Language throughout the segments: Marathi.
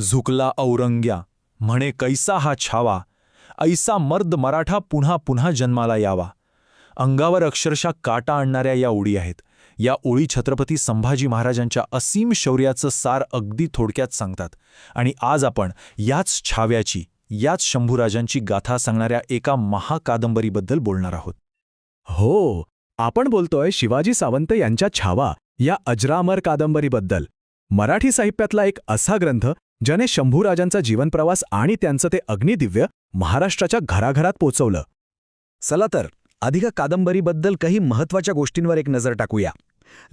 झुकला औरंग्या म्हणे कैसा हा छावा ऐसा मर्द मराठा पुन्हा पुन्हा जन्माला यावा. अंगावर अक्षरशः काटा आणणाऱ्या या ओळी आहेत. या ओळी छत्रपती संभाजी महाराजांच्या असीम शौर्याचं सार अगदी थोडक्यात सांगतात. आणि आज आपण याच छाव्याची याच शंभूराजांची गाथा सांगणाऱ्या एका महाकादंबरीबद्दल बोलणार आहोत. हो आपण बोलतोय शिवाजी सावंत यांच्या छावा या अजरामर कादंबरीबद्दल. मराठी साहित्यातला एक असा ग्रंथ ज्याने शंभूराजांचा जीवनप्रवास आणि त्यांचं ते अग्निदिव्य महाराष्ट्राच्या घराघरात पोचवलं. चला तर अधिक कादंबरीबद्दल काही महत्त्वाच्या गोष्टींवर एक नजर टाकूया.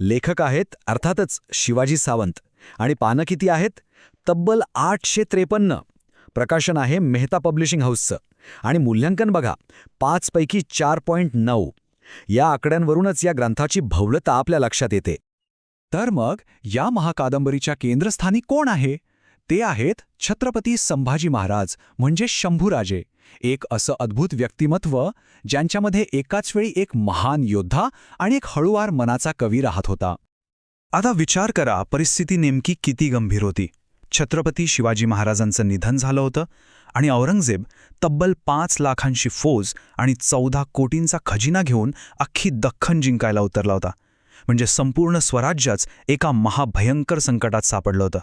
लेखक आहेत अर्थातच शिवाजी सावंत. आणि पानं किती आहेत तब्बल आठशे त्रेपन्न. प्रकाशन आहे मेहता पब्लिशिंग हाऊसचं. आणि मूल्यांकन बघा पाचपैकी चार पॉईंट नऊ. या आकड्यांवरूनच या ग्रंथाची भव्यता आपल्या लक्षात येते. तर मग या महाकादंबरीच्या केंद्रस्थानी कोण आहे? ते आहेत छत्रपती संभाजी महाराज म्हणजे शंभूराजे. एक असं अद्भुत व्यक्तिमत्व ज्यांच्यामध्ये एकाच वेळी एक महान योद्धा आणि एक हळुवार मनाचा कवी राहत होता. आता विचार करा परिस्थिती नेमकी किती गंभीर होती. छत्रपती शिवाजी महाराजांचं निधन झालं होतं आणि औरंगजेब तब्बल पाच लाखांशी फौज आणि चौदा कोटींचा खजिना घेऊन अख्खी दख्खन जिंकायला उतरला होता. म्हणजे संपूर्ण स्वराज्यच एका महाभयंकर संकटात सापडलं होतं.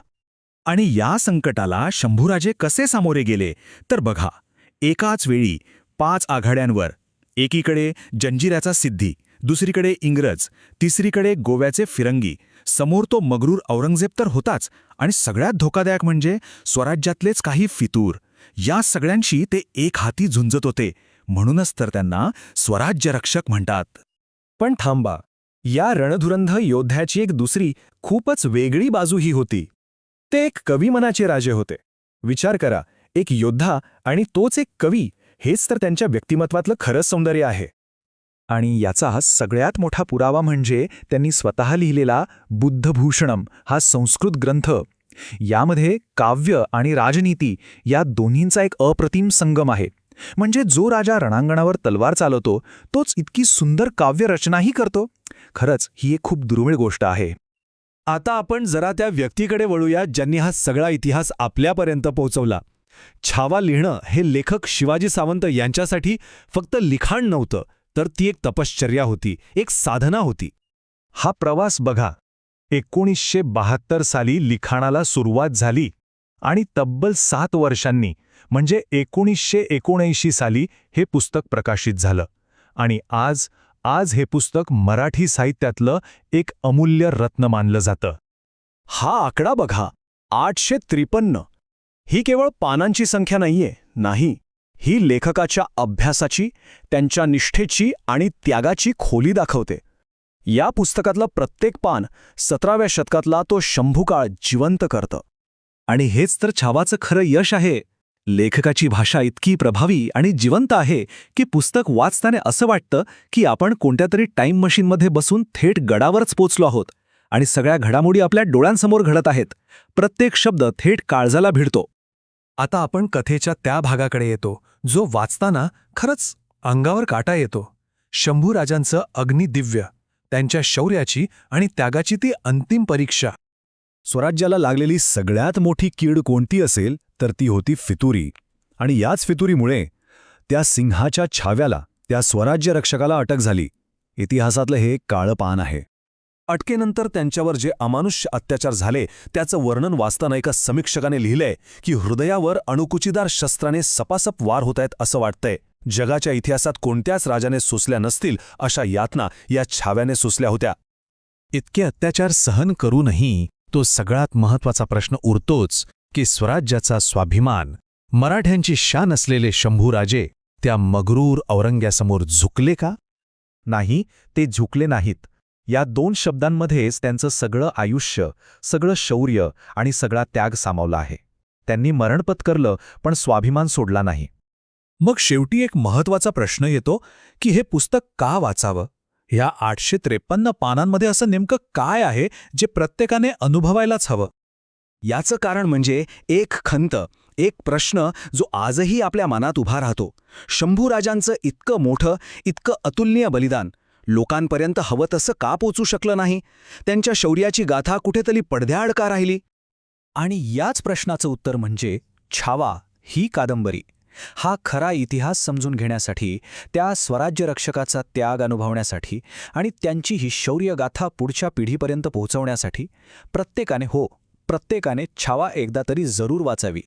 आणि या संकटाला शंभूराजे कसे सामोरे गेले? तर बघा एकाच वेळी पाच आघाड्यांवर एकीकडे जंजिऱ्याचा सिद्धी दुसरीकडे इंग्रज तिसरीकडे गोव्याचे फिरंगी समोर तो मगरूर औरंगजेब तर होताच आणि सगळ्यात धोकादायक म्हणजे स्वराज्यातलेच काही फितूर या सगळ्यांशी ते एक हाती झुंजत होते म्हणूनच तर त्यांना स्वराज्य रक्षक म्हणतात. पण थांबा या रणधुरंध योद्ध्याची एक दुसरी खूपच वेगळी बाजूही होती. ते एक कवी मनाचे राजे होते. विचार करा एक योद्धा आणि तोच एक कवी हेच तर त्यांच्या व्यक्तिमत्वातलं खरंच सौंदर्य आहे. आणि याचा सगळ्यात मोठा पुरावा म्हणजे त्यांनी स्वतः लिहिलेला बुद्धभूषणम हा संस्कृत ग्रंथ. यामध्ये काव्य आणि राजनीती या दोन्हींचा एक अप्रतिम संगम आहे. म्हणजे जो राजा रणांगणावर तलवार चालवतो तोच इतकी सुंदर काव्यरचनाही करतो. खरंच ही एक खूप दुर्मिळ गोष्ट आहे. आता आपण जरा त्या व्यक्तीकडे वळूया ज्यांनी हा सगळा इतिहास आपल्यापर्यंत पोहोचवला. छावा लिहिणं हे लेखक शिवाजी सावंत यांच्यासाठी फक्त लिखाण नव्हतं तर ती एक तपश्चर्या होती एक साधना होती. हा प्रवास बघा. एकोणीसशे बहात्तर साली लिखाणाला सुरुवात झाली आणि तब्बल सात वर्षांनी म्हणजे एकोणीसशे एकोणऐंशी साली हे पुस्तक प्रकाशित झालं आणि आज आज हे पुस्तक मराठी साहित्यातलं एक अमूल्य रत्न मानलं जातं. हा आकडा बघा. आठशे त्रेपन्न. ही केवळ पानांची संख्या नाहीये नाही. ही लेखकाच्या अभ्यासाची त्यांच्या निष्ठेची आणि त्यागाची खोली दाखवते. या पुस्तकातलं प्रत्येक पान सतराव्या शतकातला तो शंभूकाळ जिवंत करतं. आणि हेच तर छावाचं खरं यश आहे. लेखकाची भाषा इतकी प्रभावी आणि जिवंत आहे की पुस्तक वाचताना असं वाटतं की आपण कोणत्या तरी टाईम मशीनमध्ये बसून थेट गडावरच पोचलो आहोत आणि सगळ्या घडामोडी आपल्या डोळ्यांसमोर घडत आहेत. प्रत्येक शब्द थेट काळजाला भिडतो. आता आपण कथेच्या त्या भागाकडे येतो जो वाचताना खरंच अंगावर काटा येतो. शंभूराजांचं अग्निदिव्य त्यांच्या शौर्याची आणि त्यागाची ती अंतिम परीक्षा. स्वराज्याला लागलेली सगळ्यात मोठी कीड कोणती असेल तर ती होती फितुरी. आणि याच फितुरीमुळे त्या सिंहाच्या छाव्याला त्या स्वराज्य रक्षकाला अटक झाली. इतिहासातलं हे काळं पान आहे. अटकेनंतर त्यांच्यावर जे अमानुष्य अत्याचार झाले त्याचं वर्णन वाचताना एका समीक्षकाने लिहिलंय की हृदयावर अणुकुचीदार शस्त्राने सपासप वार होत आहेत असं वाटतंय. जगाच्या इतिहासात कोणत्याच राजाने सोसल्या नसतील अशा यातना या छाव्याने सोसल्या होत्या. इतके अत्याचार सहन करूनही तो सगळ्यात महत्त्वाचा प्रश्न उरतोच की स्वराज्याचा स्वाभिमान मराठ्यांची शान असलेले शंभूराजे त्या मगरूर औरंग्यासमोर झुकले का? नाही ते झुकले नाहीत. या दोन शब्दांमध्येच त्यांचं सगळं आयुष्य सगळं शौर्य आणि सगळा त्याग सामावला आहे. त्यांनी मरण पत्करलं पण स्वाभिमान सोडला नाही. मग शेवटी एक महत्त्वाचा प्रश्न येतो की हे पुस्तक का वाचावं? ह्या आठशे त्रेपन्न पानांमध्ये असं नेमकं काय आहे जे प्रत्येकाने अनुभवायलाच हवं? याचं कारण म्हणजे एक खंत एक प्रश्न जो आजही आपल्या मनात उभा राहतो. शंभूराजांचं इतकं मोठं इतकं अतुलनीय बलिदान लोकांपर्यंत हवं तसं का पोचू शकलं नाही? त्यांच्या शौर्याची गाथा कुठेतरी पडद्याआड का राहिली? आणि याच प्रश्नाचं उत्तर म्हणजे छावा ही कादंबरी. हा खरा इतिहास समजून घेण्यासाठी त्या स्वराज्य रक्षकाचा त्याग अनुभवण्यासाठी आणि त्यांची ही शौर्यगाथा पुढच्या पिढीपर्यंत पोहोचवण्यासाठी प्रत्येकाने हो प्रत्येकाने छावा एकदा तरी जरूर वाचावी.